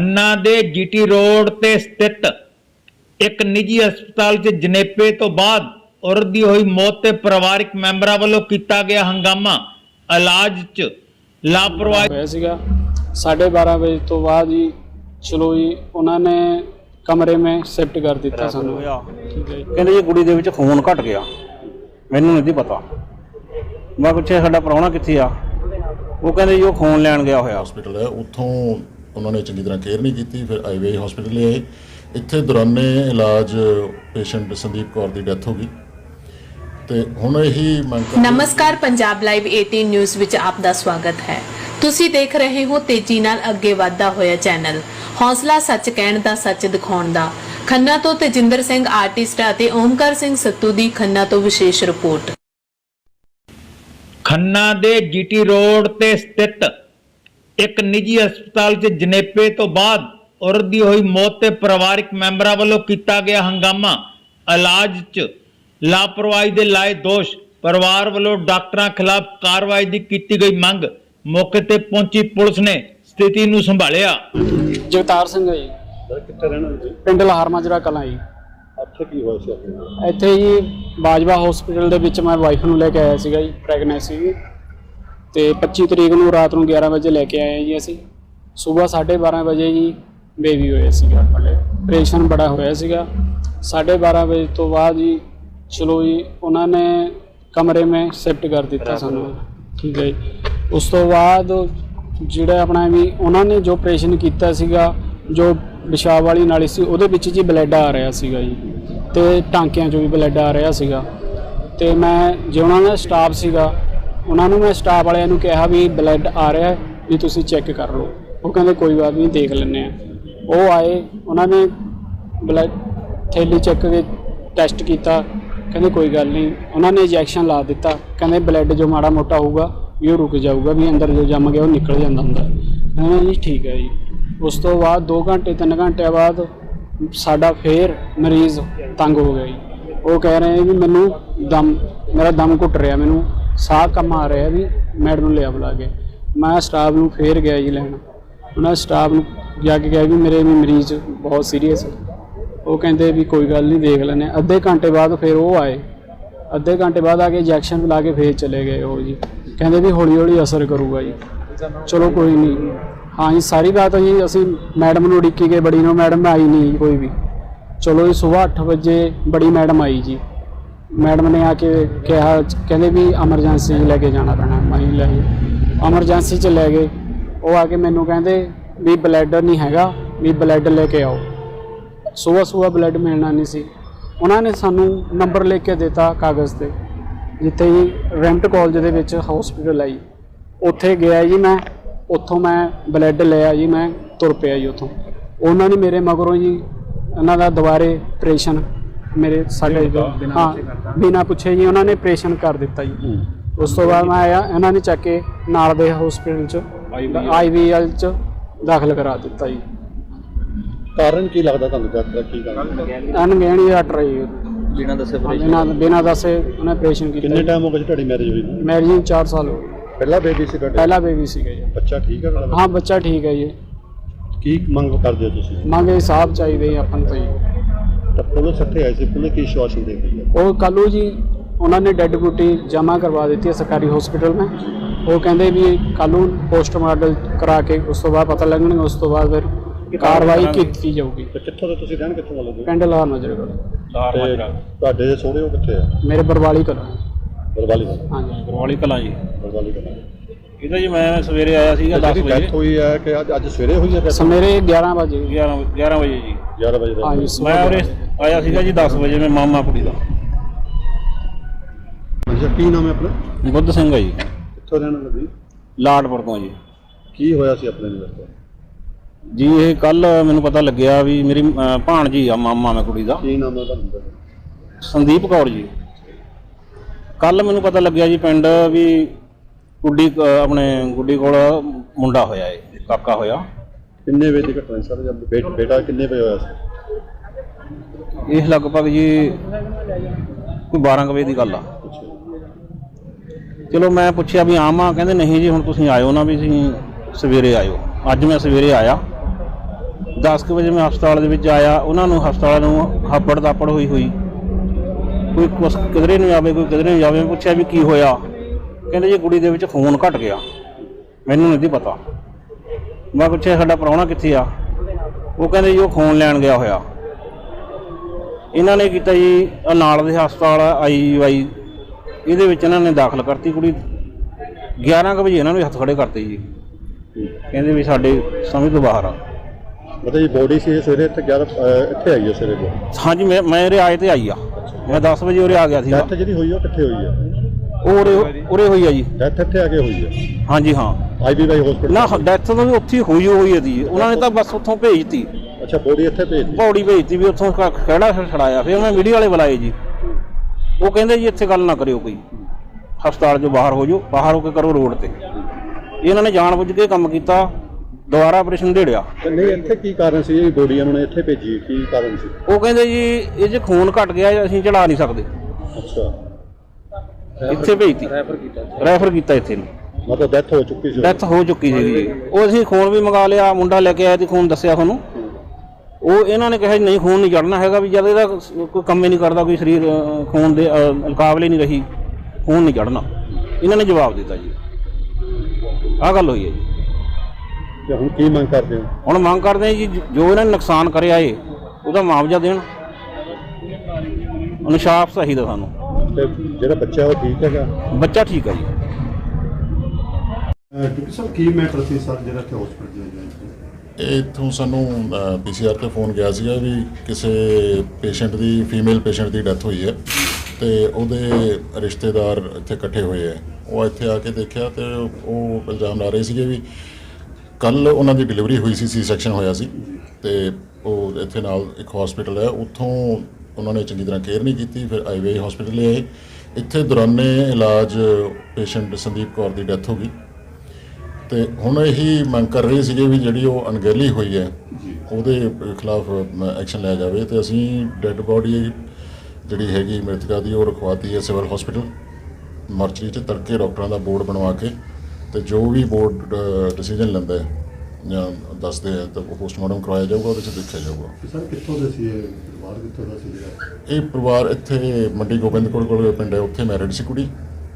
ਖੰਨਾ ਦੇ GT road ਤੇ ਸਥਿਤ ਇੱਕ ਨਿੱਜੀ ਹਸਪਤਾਲ 'ਚ ਜਨੇਪੇ ਤੋਂ ਬਾਅਦ ਔਰਤ ਦੀ ਹੋਈ ਮੌਤ ਤੇ ਪਰਿਵਾਰਕ ਮੈਂਬਰਾਂ ਵੱਲੋਂ ਕੀਤਾ ਗਿਆ ਹੰਗਾਮਾ। ਇਲਾਜ 'ਚ ਲਾਪਰਵਾਹੀ ਹੋਇਆ ਸੀਗਾ। 12:30 ਵਜੇ ਤੋਂ ਬਾਅਦ ਜੀ ਚਲੋ ਜੀ ਉਹਨਾਂ ਨੇ ਕਮਰੇ ਮੇ ਸ਼ਿਫਟ ਕਰ ਦਿੱਤਾ ਸਾਨੂੰ। ਹੈ ਕਹਿੰਦੇ ਜੀ ਕੁੜੀ ਦੇ ਵਿੱਚ ਖੂਨ ਘਟ ਗਿਆ। ਮੈਨੂੰ ਨਹੀਂ ਪਤਾ। ਮੈਂ ਪੁੱਛਿਆ ਸਾਡਾ ਪ੍ਰਾਹੁਣਾ ਕਿੱਥੇ ਆ? ਉਹ ਕਹਿੰਦੇ ਜੀ ਉਹ ਖੂਨ ਲੈਣ ਗਿਆ ਹੋਇਆ। ਹਸਪੀਟਲ ਹੈ ਉੱਥੋਂ ਉਹਨਾਂ ਨੇ ਚੰਗੀ ਤਰ੍ਹਾਂ ਕੇਅਰ ਨਹੀਂ ਕੀਤੀ ਫਿਰ ਆਈਵੇ ਹਸਪੀਟਲ ਆਏ। ਇੱਥੇ ਦੌਰਾਨੇ ਇਲਾਜ ਪੇਸ਼ੈਂਟ ਸੰਦੀਪ ਕੌਰ ਦੀ ਡੈਥ ਹੋ ਗਈ। ਤੇ ਹੁਣ ਇਹੀ ਮੰਗ ਨਮਸਕਾਰ ਪੰਜਾਬ ਲਾਈਵ 18 ਨਿਊਜ਼ ਵਿੱਚ ਆਪ ਦਾ ਸਵਾਗਤ ਹੈ। ਤੁਸੀਂ ਦੇਖ ਰਹੇ ਹੋ ਤੇਜ਼ੀ ਨਾਲ ਅੱਗੇ ਵਧਦਾ ਹੋਇਆ ਚੈਨਲ। ਹੌਸਲਾ ਸੱਚ ਕਹਿਣ ਦਾ ਸੱਚ ਦਿਖਾਉਣ ਦਾ। ਖੰਨਾ ਤੋਂ ਤੇਜਿੰਦਰ ਸਿੰਘ ਆਰਟਿਸਟ ਅਤੇ ਓਮਕਾਰ ਸਿੰਘ ਸੱਤੂ ਦੀ ਖੰਨਾ ਤੋਂ ਵਿਸ਼ੇਸ਼ ਰਿਪੋਰਟ। ਖੰਨਾ ਦੇ ਜੀਟੀ ਰੋਡ ਤੇ ਸਥਿਤ ਇੱਕ ਨਿੱਜੀ ਹਸਪਤਾਲ 'ਚ ਜਨੇਪੇ ਤੋਂ ਬਾਅਦ ਔਰਤ ਦੀ ਹੋਈ ਮੌਤ ਤੇ ਪਰਿਵਾਰਕ ਮੈਂਬਰਾਂ ਵੱਲੋਂ ਕੀਤਾ ਗਿਆ ਹੰਗਾਮਾ। ਇਲਾਜ 'ਚ ਲਾਪਰਵਾਹੀ ਦੇ ਲਾਏ ਦੋਸ਼। ਪਰਿਵਾਰ ਵੱਲੋਂ ਡਾਕਟਰਾਂ ਖਿਲਾਫ ਕਾਰਵਾਈ ਦੀ ਕੀਤੀ ਗਈ ਮੰਗ। ਮੌਕੇ ਤੇ ਪਹੁੰਚੀ ਪੁਲਿਸ ਨੇ ਸਥਿਤੀ ਨੂੰ ਸੰਭਾਲਿਆ। ਜਗਤਾਰ ਸਿੰਘ ਜੀ। ਕਿੱਥੇ ਰਹਿਣਾ ਜੀ? ਪਿੰਡ ਲਹਾਰ ਮਾਜਰਾ ਕਲਾਂ ਜੀ। ਇੱਥੇ ਕੀ ਹੋਇਆ ਸੀ ਇੱਥੇ ਜੀ ਬਾਜਵਾ ਹਸਪੀਟਲ ਦੇ ਵਿੱਚ ਮੈਂ ਵਾਈਫ ਨੂੰ ਲੈ ਕੇ ਆਇਆ ਸੀਗਾ ਜੀ ਪ੍ਰੈਗਨੈਂਸੀ ਸੀ ਤੇ 25 ਤਰੀਕ ਨੂੰ ਰਾਤ ਨੂੰ 11 ਵਜੇ ਲੈ ਕੇ ਆਏ ਹਾਂ ਜੀ ਅਸੀਂ। ਸਵੇਰ 12:30 ਵਜੇ ਜੀ ਬੇਬੀ ਹੋਇਆ ਸੀਗਾ। ਸਾਡੇ ਆਪਰੇਸ਼ਨ ਬੜਾ ਹੋਇਆ ਸੀਗਾ। 12:30 ਵਜੇ ਤੋਂ ਬਾਅਦ ਜੀ ਚਲੋ ਜੀ ਉਹਨਾਂ ਨੇ ਕਮਰੇ ਮੇ ਸ਼ਿਫਟ ਕਰ ਦਿੱਤਾ ਸਾਨੂੰ। ਠੀਕ ਹੈ ਜੀ। ਉਸ ਤੋਂ ਬਾਅਦ ਜਿਹੜਾ ਆਪਣਾ ਵੀ ਉਹਨਾਂ ਨੇ ਜੋ ਆਪਰੇਸ਼ਨ ਕੀਤਾ ਸੀਗਾ ਜੋ ਪਿਸ਼ਾਬ ਵਾਲੀ ਨਾਲੀ ਸੀ ਉਹਦੇ ਵਿੱਚ ਜੀ ਬਲੱਡ ਆ ਰਿਹਾ ਸੀਗਾ ਜੀ। ਤੇ ਟਾਂਕਿਆਂ 'ਚੋਂ ਵੀ ਬਲੱਡ ਆ ਰਿਹਾ ਸੀਗਾ। ਤੇ ਮੈਂ ਜੇ ਉਹਨਾਂ ਦਾ ਸਟਾਫ ਸੀਗਾ ਉਹਨਾਂ ਨੂੰ ਮੈਂ ਸਟਾਫ ਵਾਲਿਆਂ ਨੂੰ ਕਿਹਾ ਵੀ ਬਲੱਡ ਆ ਰਿਹਾ ਹੈ, ਵੀ ਤੁਸੀਂ ਚੈੱਕ ਕਰ ਲਓ। ਉਹ ਕਹਿੰਦੇ ਕੋਈ ਬਾਤ ਨਹੀਂ ਦੇਖ ਲੈਂਦੇ ਆ ਉਹ ਆਏ ਉਹਨਾਂ ਨੇ ਬਲੱਡ ਥੈਲੀ ਚੱਕ ਕੇ ਟੈਸਟ ਕੀਤਾ। ਕਹਿੰਦੇ ਕੋਈ ਗੱਲ ਨਹੀਂ। ਉਹਨਾਂ ਨੇ ਇੰਜੈਕਸ਼ਨ ਲਾ ਦਿੱਤਾ। ਕਹਿੰਦੇ ਬਲੱਡ ਜੋ ਮਾੜਾ ਮੋਟਾ ਹੋਊਗਾ ਵੀ ਉਹ ਰੁਕ ਜਾਊਗਾ ਵੀ ਅੰਦਰ ਜੋ ਜੰਮ ਗਿਆ ਉਹ ਨਿਕਲ ਜਾਂਦਾ ਹੁੰਦਾ। ਕਹਿੰਦੇ ਜੀ ਠੀਕ ਹੈ ਜੀ। ਉਸ ਤੋਂ ਬਾਅਦ 2 ਘੰਟੇ 3 ਘੰਟਿਆਂ ਬਾਅਦ ਸਾਡਾ ਫੇਰ ਮਰੀਜ਼ ਤੰਗ ਹੋ ਗਿਆ ਜੀ। ਉਹ ਕਹਿ ਰਹੇ ਵੀ ਮੈਨੂੰ ਦਮ ਮੇਰਾ ਦਮ ਘੁੱਟ ਰਿਹਾ ਮੈਨੂੰ। ਸਾਹ ਕੰਮ ਆ ਰਿਹਾ ਵੀ ਮੈਡਮ ਨੂੰ ਲਿਆ ਬੁਲਾ ਕੇ। ਮੈਂ ਸਟਾਫ ਨੂੰ ਫੇਰ ਗਿਆ ਜੀ ਲੈਣ। ਉਹਨਾਂ ਸਟਾਫ ਨੂੰ ਜਾ ਕੇ ਕਿਹਾ ਵੀ ਮੇਰੇ ਵੀ ਮਰੀਜ਼ ਬਹੁਤ ਸੀਰੀਅਸ ਉਹ ਕਹਿੰਦੇ ਵੀ ਕੋਈ ਗੱਲ ਨਹੀਂ, ਦੇਖ ਲੈਂਦੇ ਅੱਧੇ ਘੰਟੇ ਬਾਅਦ ਫਿਰ ਉਹ ਆਏ। ਅੱਧੇ ਘੰਟੇ ਬਾਅਦ ਆ ਕੇ ਇੰਜੈਕਸ਼ਨ ਲਾ ਕੇ ਫੇਰ ਚਲੇ ਗਏ ਉਹ ਜੀ। ਕਹਿੰਦੇ ਵੀ ਹੌਲੀ ਹੌਲੀ ਅਸਰ ਕਰੂਗਾ ਜੀ। ਚਲੋ ਕੋਈ ਨਹੀਂ। ਹਾਂ ਜੀ, ਸਾਰੀ ਰਾਤ ਜੀ ਅਸੀਂ ਮੈਡਮ ਨੂੰ ਉਡੀਕੀ ਗਏ, ਬੜੀ ਨੂੰ ਮੈਡਮ ਆਈ ਨਹੀਂ ਜੀ ਕੋਈ ਵੀ। ਚਲੋ ਜੀ ਸਵੇਰ 8 ਵਜੇ ਬੜੀ ਮੈਡਮ ਆਈ ਜੀ। ਮੈਡਮ ਨੇ ਆ ਕੇ ਕਿਹਾ, ਕਹਿੰਦੇ ਵੀ ਐਮਰਜੈਂਸੀ ਲੈ ਕੇ ਜਾਣਾ ਪੈਣਾ ਮੈਂ ਲੈ ਐਮਰਜੈਂਸੀ ਚ ਲੈ ਗਏ। ਉਹ ਆ ਕੇ ਮੈਨੂੰ ਕਹਿੰਦੇ ਵੀ ਬਲੱਡ ਨਹੀਂ ਹੈਗਾ, ਵੀ ਬਲੱਡ ਲੈ ਕੇ ਆਓ। ਸਵੇਰ ਸਵੇਰ ਬਲੱਡ ਮਿਲਣਾ ਨਹੀਂ ਸੀ। ਉਹਨਾਂ ਨੇ ਸਾਨੂੰ ਨੰਬਰ ਲਿਖ ਕੇ ਦਿੱਤਾ ਕਾਗਜ਼ ਤੇ, ਜਿੱਥੇ ਜੀ ਰੈਂਟ ਕਾਲਜ ਦੇ ਵਿੱਚ ਹਸਪੀਟਲ ਆਈ। ਉੱਥੇ ਗਿਆ ਜੀ ਮੈਂ, ਉੱਥੋਂ ਮੈਂ ਬਲੱਡ ਲਿਆ ਜੀ, ਮੈਂ ਤੁਰ ਪਿਆ ਜੀ ਉੱਥੋਂ। ਉਹਨਾਂ ਨੇ ਮੇਰੇ ਮਗਰੋਂ ਜੀ ਉਹਨਾਂ ਦਾ ਦੁਬਾਰੇ ਆਪਰੇਸ਼ਨ ਮੇਰੇ ਸਾਡੇ ਹਾਂ ਬਿਨਾਂ ਪੁੱਛੇ ਜੀ ਉਹਨਾਂ ਨੇ ਆਪਰੇਸ਼ਨ ਕਰ ਦਿੱਤਾ ਜੀ। ਉਸ ਤੋਂ ਬਾਅਦ ਮੈਂ ਆਇਆ ਇਹਨਾਂ ਨੇ ਚੱਕ ਕੇ ਨਾਲ ਦੇ ਹਸਪੀਟਲ ਚ ਆਈਵੀਐਲ ਚ। ਦਾਖਲ ਕਰਾ ਦਿੱਤਾ ਜੀ। ਕਾਰਨ ਕੀ ਲੱਗਦਾ ਤੁਹਾਨੂੰ ਡਾਕਟਰ ਕੀ ਕਾਰਨ ਅਣਗਹਿਣੀ ਡਾਕਟਰ ਜੀ। ਬਿਨਾਂ ਦੱਸੇ ਬਿਨਾਂ ਬਿਨਾਂ ਦੱਸੇ ਉਹਨੇ ਆਪਰੇਸ਼ਨ ਕੀਤਾ ਕਿੰਨੇ ਟਾਈਮ ਹੋ ਗਿਆ ਜੀ ਤੁਹਾਡੀ ਮੈਰਿਜ ਹੋਈ ਨੂੰ? ਮੈਰਿਜ ਨੂੰ 4 ਸਾਲ ਹੋ ਗਏ। ਪਹਿਲਾ ਬੇਬੀ ਸੀ ਤੁਹਾਡਾ? ਪਹਿਲਾ ਬੇਬੀ ਸੀਗਾ ਜੀ। ਬੱਚਾ ਠੀਕ ਹੈ ਹਾਂ ਬੱਚਾ ਠੀਕ ਹੈ ਜੀ। ਕੀ ਮੰਗ ਕਰਦੇ ਹੋ ਤੁਸੀਂ? ਮੰਗ ਹਿਸਾਬ ਚਾਹੀਦੇ ਜੀ ਆਪਾਂ ਨੂੰ ਤਾਂ ਜੀ। ਤਾਂ ਪੁਲਿਸ ਇੱਥੇ ਆਈ ਸੀ ਪੁਲਿਸ ਕੀ ਸ਼ਵਾਸ਼ਨ ਦੇ ਗਈ ਉਹ ਕੱਲ੍ਹ ਨੂੰ ਜੀ ਉਹਨਾਂ ਨੇ ਡੈੱਡ ਬੋਡੀ ਜਮ੍ਹਾਂ ਕਰਵਾ ਦਿੱਤੀ ਹੈ ਸਰਕਾਰੀ ਹਸਪੀਟਲ में ਉਹ ਕਹਿੰਦੇ ਵੀ ਕੱਲ੍ਹ ਨੂੰ ਪੋਸਟਮਾਰਟਮ ਕਰਾ ਕੇ ਉਸ ਤੋਂ ਬਾਅਦ ਪਤਾ ਲੱਗਣਗੇ ਉਸ ਤੋਂ ਬਾਅਦ ਫਿਰ ਕਾਰਵਾਈ ਕੀਤੀ ਜਾਊਗੀ। ਤੇ ਕਿੱਥੋਂ ਦੇ ਤੁਸੀਂ ਰਹਿਣ ਕਿੱਥੋਂ ਵਾਲੇ ਹੋ? ਪਿੰਡ ਲਾਹੌਰ ਨਜ਼ਰਗੜ੍ਹ ਤੇ ਤੁਹਾਡੇ ਦੇ ਸੋਹਰੇ ਉਹ ਕਿੱਥੇ ਆ? ਮੇਰੇ ਬਰਵਾਲੀ ਕਲਾਂ। ਬਰਵਾਲੀ ਵਾਲੇ ਹਾਂਜੀ। ਗਰਵਾਲੀ ਕਲਾਂ ਜੀ। ਬਰਵਾਲੀ ਵਾਲੇ ਇਹਦਾ ਜੀ ਮੈਂ ਸਵੇਰੇ ਆਇਆ ਸੀਗਾ 10 ਜਿਹੜੀ ਵਜੇ। ਡੈਥ ਹੋਈ ਹੈ ਕਿ ਅੱਜ ਅੱਜ ਸਵੇਰੇ ਹੋਈ ਹੈ death? ਸਵੇਰੇ 11 ਵਜੇ। 11 11 ਵਜੇ ਜੀ। 11 ਵਜੇ ਦਾ। ਹਾਂਜੀ ਮੈਂ ਉਰੇ ਆਇਆ ਸੀਗਾ ਜੀ 10 ਵਜੇ ਮੈਂ ਮਾਮਾ ਕੁੜੀ ਦਾ। ਅੱਛਾ ਕੀ ਨਾਮ ਹੈ ਆਪਣਾ? ਬੁੱਧ ਸਿੰਘ ਹੈ ਜੀ। ਕਿੱਥੋਂ ਰਹਿਣ ਵਾਲੇ ਜੀ ਲਾਡਪੁਰ ਤੋਂ ਜੀ। ਕੀ ਹੋਇਆ ਸੀ ਆਪਣੇ ਨੂੰ ਦੱਸੋ ਜੀ ਇਹ ਕੱਲ ਮੈਨੂੰ ਪਤਾ ਲੱਗਿਆ ਵੀ ਮੇਰੀ ਅਹ, ਭਾਣਜੀ ਆ ਮਾਮਾ ਮੈਂ ਕੁੜੀ ਦਾ। ਕੀ ਨਾਮ ਹੈ ਤੁਹਾਡਾ? ਸੰਦੀਪ ਕੌਰ ਜੀ। ਕੱਲ ਮੈਨੂੰ ਪਤਾ ਲੱਗਿਆ ਜੀ ਪਿੰਡ ਵੀ ਗੁੱਡੀ ਅਹ, ਆਪਣੇ ਗੁੱਡੀ ਕੋਲ ਮੁੰਡਾ ਹੋਇਆ ਏ ਕਾਕਾ ਹੋਇਆ। ਕਿੰਨੇ ਵਜੇ ਦੀ ਘਟਨਾ ਸਰ? ਜਦ ਬੇ- ਬੇਟਾ ਕਿੰਨੇ ਵਜੇ ਹੋਇਆ ਸੀ? ਇਹ ਲਗਭਗ ਜੀ ਕੋਈ 12 ਕੁ ਵਜੇ ਦੀ ਗੱਲ ਆ। ਚਲੋ ਮੈਂ ਪੁੱਛਿਆ ਵੀ ਆਵਾਂ ਕਹਿੰਦੇ ਨਹੀਂ ਜੀ ਹੁਣ ਤੁਸੀਂ ਆਇਓ ਨਾ ਵੀ ਅਸੀਂ ਸਵੇਰੇ ਆਇਓ। ਅੱਜ ਮੈਂ ਸਵੇਰੇ ਆਇਆ। 10 ਕੁ ਵਜੇ ਮੈਂ ਹਸਪਤਾਲ ਦੇ ਵਿੱਚ ਆਇਆ। ਉਹਨਾਂ ਨੂੰ ਹਸਪਤਾਲ ਨੂੰ ਹੱਬੜ ਦਾਪੜ ਹੋਈ ਹੋਈ। ਕੋਈ ਕੁਛ ਕਿਧਰੇ ਨੂੰ ਜਾਵੇ ਕੋਈ ਕਿਧਰੇ ਨੂੰ ਜਾਵੇ ਮੈਂ ਪੁੱਛਿਆ ਵੀ ਕੀ ਹੋਇਆ। ਕਹਿੰਦੇ ਜੀ ਕੁੜੀ ਦੇ ਵਿੱਚ ਖੂਨ ਘਟ ਗਿਆ। ਮੈਨੂੰ ਨਹੀਂ ਪਤਾ। ਮੈਂ ਪੁੱਛਿਆ ਸਾਡਾ ਪ੍ਰਾਹੁਣਾ ਕਿੱਥੇ ਆ? ਉਹ ਕਹਿੰਦੇ ਜੀ ਉਹ ਖੂਨ ਲੈਣ ਗਿਆ ਹੋਇਆ। ਇਹਨਾਂ ਨੇ ਕੀਤਾ ਜੀ ਨਾਲ ਦੇ ਹਸਪਤਾਲ ਆਈਯੂਆਈ ਇਹਦੇ ਵਿੱਚ ਇਹਨਾਂ ਨੇ ਦਾਖਲ ਕਰਤੀ ਕੁੜੀ। 11 ਕੁ ਵਜੇ ਇਹਨਾਂ ਨੂੰ ਹੱਥ ਖੜੇ ਕਰਤੇ ਜੀ। ਕਹਿੰਦੇ ਵੀ ਸਾਡੇ ਸਮਝ ਤੋਂ ਬਾਹਰ ਆ। ਮਤਲਬ ਇਹ ਬੋਡੀ ਸੀ ਸਵੇਰੇ ਇੱਥੇ 11 ਅਹ ਇੱਥੇ ਆਈ ਹੈ ਸਵੇਰੇ ਜੋ। ਹਾਂਜੀ ਮੈਂ ਮੇਰੇ ਆਏ ਤੇ ਆਈ ਆ। ਮੈਂ 10 ਵਜੇ ਉਰੇ ਆ ਗਿਆ ਸੀ ਡੈਥ ਜਿਹੜੀ ਹੋਈ ਉਹ ਕਿੱਥੇ ਹੋਈ ਹੈ ਉਰੇ ਉਰੇ ਹੋਈ ਆ ਜੀ। ਡੈਥ ਇੱਥੇ ਆ ਕੇ ਹੋਈ ਹੈ ਹਾਂਜੀ ਹਾਂ। ਆਈਬੀਵਾਈ ਹਸਪੀਟਲ ਨਾ ਡੈਥ ਤਾਂ ਵੀ ਉੱਥੇ ਹੀ ਹੋਈ ਹੋਈ ਹੈ ਜੀ। ਉਹਨਾਂ ਨੇ ਤਾਂ ਬਸ ਉੱਥੋਂ ਭੇਜਤੀ। ਅੱਛਾ ਬੋਡੀ ਇੱਥੇ ਭੇਜਤੀ? ਪੌੜੀ ਭੇਜਤੀ ਵੀ ਉੱਥੋਂ ਖ- ਖਹਿੜਾ ਛੜਾਇਆ ਫਿਰ ਮੈਂ ਮੀਡੀਆ ਵਾਲੇ ਬੁਲਾਏ ਜੀ। ਉਹ ਕਹਿੰਦੇ ਜੀ ਇੱਥੇ ਗੱਲ ਨਾ ਕਰਿਓ ਕੋਈ। ਹਸਪਤਾਲ 'ਚੋਂ ਬਾਹਰ ਹੋ ਜਾਓ ਬਾਹਰ ਹੋ ਕੇ ਕਰੋ ਰੋਡ ਤੇ। ਇਹਨਾਂ ਨੇ ਜਾਣਬੁੱਝ ਕੇ ਕੰਮ ਕੀਤਾ ਦੁਬਾਰਾ ਆਪਰੇਸ਼ਨ ਢੇੜਿਆ ਤੇ ਨਹੀਂ ਇੱਥੇ ਕੀ ਕਾਰਨ ਸੀ? ਇਹ ਬੋਡੀ ਉਹਨਾਂ ਨੇ ਇੱਥੇ ਭੇਜੀ ਕੀ ਕਾਰਨ ਸੀ? ਉਹ ਕਹਿੰਦੇ ਜੀ ਇਹ 'ਚ ਖੂਨ ਘਟ ਗਿਆ ਅਸੀਂ ਚੜਾ ਨਹੀਂ ਸਕਦੇ। ਅੱਛਾ। ਇੱਥੇ ਭੇਜਤੀ। ਰੈਫਰ ਕੀਤਾ। ਰੈਫਰ ਕੀਤਾ ਇੱਥੇ ਨੂੰ। ਮਤਲਬ ਡੈਥ ਹੋ ਚੁੱਕੀ ਸੀ ਡੈਥ ਹੋ ਚੁੱਕੀ ਸੀ ਜੀ। ਉਹ ਅਸੀਂ ਖੂਨ ਵੀ ਮੰਗਾ ਲਿਆ ਮੁੰਡਾ ਲੈ ਕੇ ਆਇਆ ਤੇ ਖੂਨ ਦੱਸਿਆ ਤੁਹਾਨੂੰ ਉਹ ਇਹਨਾਂ ਨੇ ਕਿਹਾ ਜੀ ਨਹੀਂ ਖੂਨ ਨਹੀਂ ਚੜਨਾ ਹੈਗਾ ਵੀ ਜਦ ਇਹਦਾ ਕੋਈ ਕੰਮ ਹੀ ਨਹੀਂ ਕਰਦਾ ਕੋਈ ਸਰੀਰ ਅਹ, ਖੂਨ ਦੇ ਅਹ, ਮੁਕਾਬਲੇ ਨਹੀਂ ਰਹੀ ਖੂਨ ਨਹੀਂ ਚੜਨਾ ਇਹਨਾਂ ਨੇ ਜਵਾਬ ਦਿੱਤਾ ਜੀ। ਆਹ ਗੱਲ ਹੋਈ ਹੈ ਜੀ। ਤੇ ਹੁਣ ਕੀ ਮੰਗ ਕਰਦੇ ਹੋ? ਹੁਣ ਮੰਗ ਕਰਦੇ ਹਾਂ ਜੀ ਜੋ ਇਹਨਾਂ ਨੇ ਨੁਕਸਾਨ ਕਰਿਆ ਏ ਉਹਦਾ ਮੁਆਵਜ਼ਾ ਦੇਣ। ਇਨਸਾਫ ਚਾਹੀਦਾ ਸਾਨੂੰ। ਤੇ ਜਿਹੜਾ ਬੱਚਾ ਉਹ ਠੀਕ ਹੈਗਾ? ਬੱਚਾ ਠੀਕ ਹੈ ਜੀ। ਡਾਕਟਰ ਸਾਹਿਬ, ਕੀ ਮੈਟਰ ਸੀ ਸਰ ਜਿਹੜਾ ਕਿ ਹਸਪੀਟਲ ਦੇ ਇੱਥੋਂ ਸਾਨੂੰ ਪੀਸੀਆਰ ਤੇ ਫੋਨ ਗਿਆ ਸੀਗਾ ਵੀ ਕਿਸੇ ਪੇਸ਼ੈਂਟ ਦੀ ਫੀਮੇਲ ਪੇਸ਼ੈਂਟ ਦੀ ਡੈਥ ਹੋਈ ਹੈ ਤੇ ਉਹਦੇ ਰਿਸ਼ਤੇਦਾਰ ਇੱਥੇ ਇਕੱਠੇ ਹੋਏ ਆ ਉਹ ਇੱਥੇ ਆ ਕੇ ਦੇਖਿਆ ਤੇ ਉਹ ਇਲਜ਼ਾਮ ਲਾ ਰਹੇ ਸੀਗੇ ਵੀ ਕੱਲ ਉਹਨਾਂ ਦੀ ਡਿਲੀਵਰੀ ਹੋਈ ਸੀ ਸੀ ਸੈਕਸ਼ਨ ਹੋਇਆ ਸੀ ਤੇ ਉਹ ਇੱਥੇ ਨਾਲ ਇੱਕ ਹਸਪੀਟਲ ਹੈ। ਉੱਥੋਂ ਉਹਨਾਂ ਨੇ ਚੰਗੀ ਤਰ੍ਹਾਂ ਕੇਅਰ ਨਹੀਂ ਕੀਤੀ, ਫਿਰ ਆਈਵੇ ਹਸਪੀਟਲ ਆਏ। ਇੱਥੇ ਦੌਰਾਨੇ ਇਲਾਜ ਪੇਸ਼ੈਂਟ ਸੰਦੀਪ ਕੌਰ ਦੀ ਡੈਥ ਹੋ ਗਈ। ਤੇ ਹੁਣ ਇਹੀ ਮੰਗ ਕਰ ਰਹੇ ਸੀਗੇ ਵੀ ਜਿਹੜੀ ਉਹ ਅਣਗਹਿਲੀ ਹੋਈ ਹੈ ਉਹਦੇ ਖਿਲਾਫ ਐਕਸ਼ਨ ਲਿਆ ਜਾਵੇ ਤੇ ਅਸੀਂ ਡੈੱਡ ਬੋਡੀ ਜਿਹੜੀ ਹੈਗੀ ਮ੍ਰਿਤਕਾ ਦੀ ਉਹ ਰਖਵਾਤੀ ਹੈ ਸਿਵਲ ਹਸਪੀਟਲ ਮਰਚਰੀ 'ਚ ਤੜਕੇ ਡਾਕਟਰਾਂ ਦਾ ਬੋਰਡ ਬਣਵਾ ਕੇ ਤੇ ਜੋ ਵੀ ਬੋਰਡ ਡਿਸੀਜਨ ਲੈਂਦਾ ਹੈ ਜਾਂ ਦੱਸਦੇ ਆ ਤਾਂ ਉਹ ਪੋਸਟਮਾਰਟਮ ਕਰਵਾਇਆ ਜਾਊਗਾ ਉਹਦੇ 'ਚ ਦੇਖਿਆ ਜਾਊਗਾ। ਸਰ ਕਿੱਥੋਂ ਦੇ ਸੀ ਇਹ ਪਰਿਵਾਰ ਕਿੱਥੋਂ ਦਾ ਸੀ ਇਹ ਪਰਿਵਾਰ ਇੱਥੇ ਮੰਡੀ ਗੋਬਿੰਦਪੁਰ ਕੋਲ ਪਿੰਡ ਹੈ ਉੱਥੇ ਮੈਰਿਡ ਸੀ ਕੁੜੀ।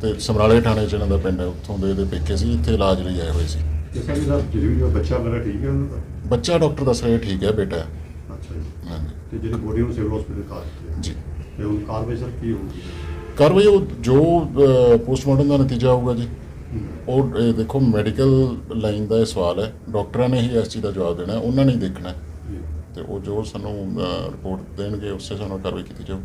ਤੇ ਸਮਰਾਲੇ ਥਾਣੇ 'ਚ ਇਹਨਾਂ ਦਾ ਪਿੰਡ ਹੈ ਉੱਥੋਂ ਦੇ ਇਹਦੇ ਪੇਕੇ ਸੀ ਇੱਥੇ ਇਲਾਜ ਲਈ ਆਏ ਹੋਏ ਸੀ। ਬੱਚਾ ਮੇਰਾ ਠੀਕ ਹੈ ਉਹਨਾਂ ਦਾ? ਬੱਚਾ ਡਾਕਟਰ ਦੱਸ ਰਿਹਾ ਠੀਕ ਹੈ ਬੇਟਾ। ਹੈ ਅੱਛਾ ਜੀ। ਹਾਂਜੀ। ਤੇ ਜਿਹੜੀ ਬੋਡੀ ਨੂੰ ਸਿਵਲ ਹਸਪੀਟਲ ਕਾਰ ਦਿੱਤੀ ਜੀ। ਤੇ ਹੁਣ ਕਾਰਵਾਈ ਸਰ ਕੀ ਹੋਊਗੀ? ਕਾਰਵਾਈ ਉਹ ਜੋ ਪੋਸਟਮਾਰਟਮ ਦਾ ਨਤੀਜਾ ਆਊਗਾ ਜੀ। ਉਹ ਇਹ ਦੇਖੋ ਮੈਡੀਕਲ ਲਾਈਨ ਦਾ ਇਹ ਸਵਾਲ ਹੈ। ਡਾਕਟਰਾਂ ਨੇ ਹੀ ਇਸ ਚੀਜ਼ ਦਾ ਜਵਾਬ ਦੇਣਾ ਹੈ, ਉਹਨਾਂ ਨੇ ਹੀ ਦੇਖਣਾ। ਹੈ। ਜੀ। ਤੇ ਉਹ ਜੋ ਸਾਨੂੰ ਰਿਪੋਰਟ ਦੇਣਗੇ ਉਸੇ ਨਾਲ ਕਾਰਵਾਈ ਕੀਤੀ ਜਾਊ